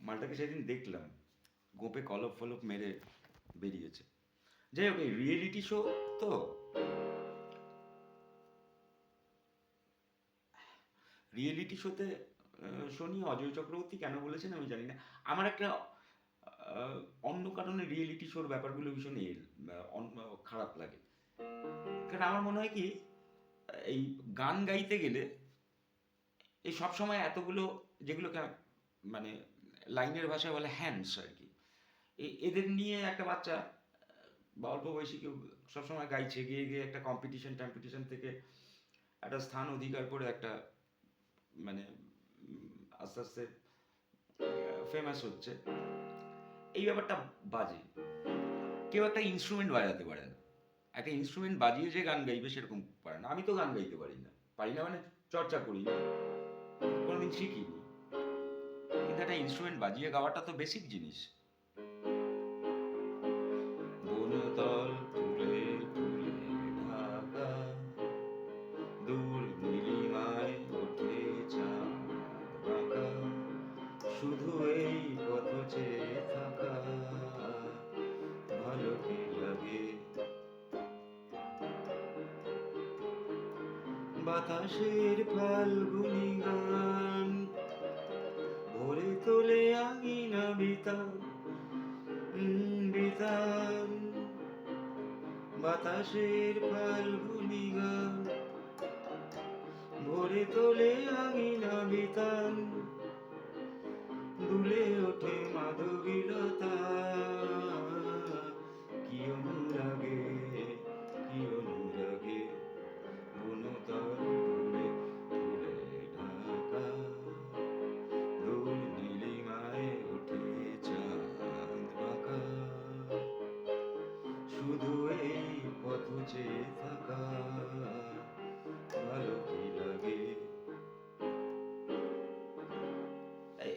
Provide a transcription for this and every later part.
মালটাকে সেদিন দেখলাম। গোপে কলপ ফলপ মেরে বেরিয়েছে। যাই হোক, এই রিয়েলিটি শো তো রিয়েলিটি শোতে শো নিয়ে অজয় চক্রবর্তী কেন বলেছেন আমি জানি না। আমার একটা অন্য কারণে রিয়েলিটি শোর ব্যাপারগুলো ভীষণ খারাপ লাগে। কারণ আমার মনে হয় কি, এই গান গাইতে গেলে এই সব সময় এতগুলো যেগুলোকে মানে লাইনের ভাষায় বলে হ্যান্ডস আর কি এদের নিয়ে একটা বাচ্চা, বা অল্প বয়সী কেউ সবসময় গাইছে, গিয়ে গিয়ে একটা কম্পিটিশন টম্পিটিশন থেকে একটা স্থান, অধিকার করে একটা মানে আস্তে আস্তে ফেমাস হচ্ছে। এই ব্যাপারটা বাজে। কেউ একটা ইনস্ট্রুমেন্ট বাজাতে পারে না। একটা ইনস্ট্রুমেন্ট বাজিয়ে যে গান গাইবে সেরকম পারে না। আমি তো গান গাইতে পারি না। পারি না মানে চর্চা করি না। কোনোদিন শিখিনি। কিন্তু একটা ইনস্ট্রুমেন্ট বাজিয়ে গাওয়াটা তো বেসিক জিনিস। বনতল ফুলে ফুলে ঢাকা, দূর নীলিমায় ওঠে শুধু এই পথ চেয়ে থাকা, ভালো কি লাগে? বাতাসের ফাল্গুনি বিতান বিতান বাতাসের ফাল্গুনি গান ভরে তোলে আঙিনা বিতান দুলে ওঠে মাধবীলতা।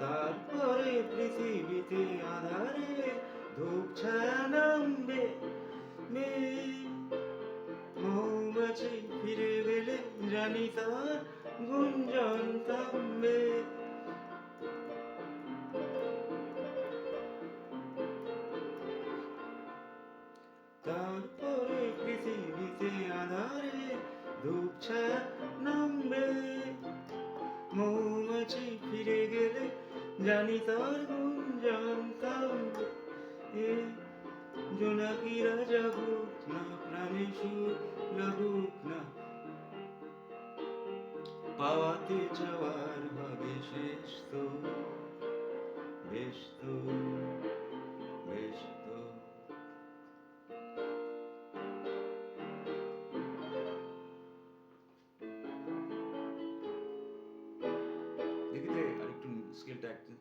তারপরে পৃথিবীতে আধারে ধূপ ছায়া নামবে মেয়ে মৌমাছি ফিরে গেলে জানি তার গুঞ্জন থামবে তারপরে জানি তার গুঞ্জন থামবে এ জোনাকিরা জাগুক না, প্রাণে সুর লাগুক না। পাওয়াতে যাওয়ার ভাবে শেষ তো, বেশ তো বেশ তো। দেখিতে স্কেলটা একটু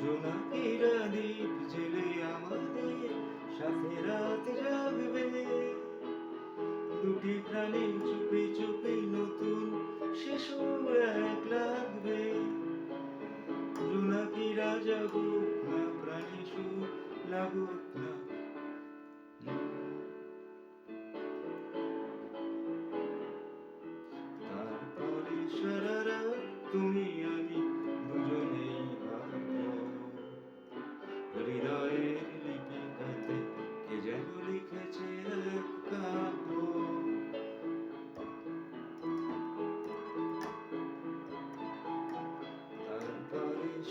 জোনাকিরা দ্বীপ জেলে আমাদের, সাথে রাত জাগবে দুটি প্রাণী চুপি চুপি নতুন শিশু এক লাগবে। জোনাকিরা জাগুক না প্রাণী সুর লাগুক না।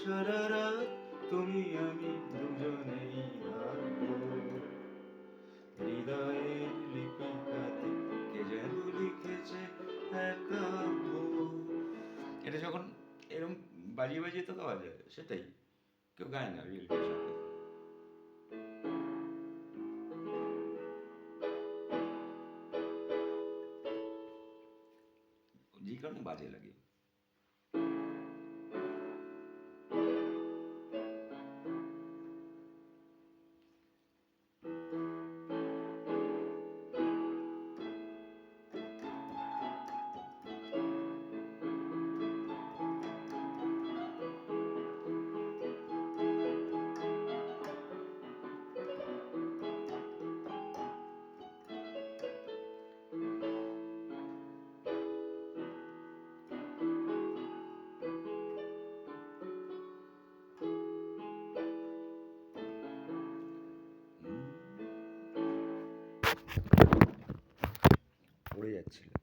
সারা রাত তুমি আমি দুজনেই হৃদয়ের লিপিকাতে কে যেন লিখেছে এক এটা যখন এরকম বাজিয়ে বাজিয়ে তো গাওয়া যায়, সেটাই। কেউ গায় না রিয়েলিটি শোতে সেই কারণে বাজে লাগে। পড়ে যাচ্ছিল।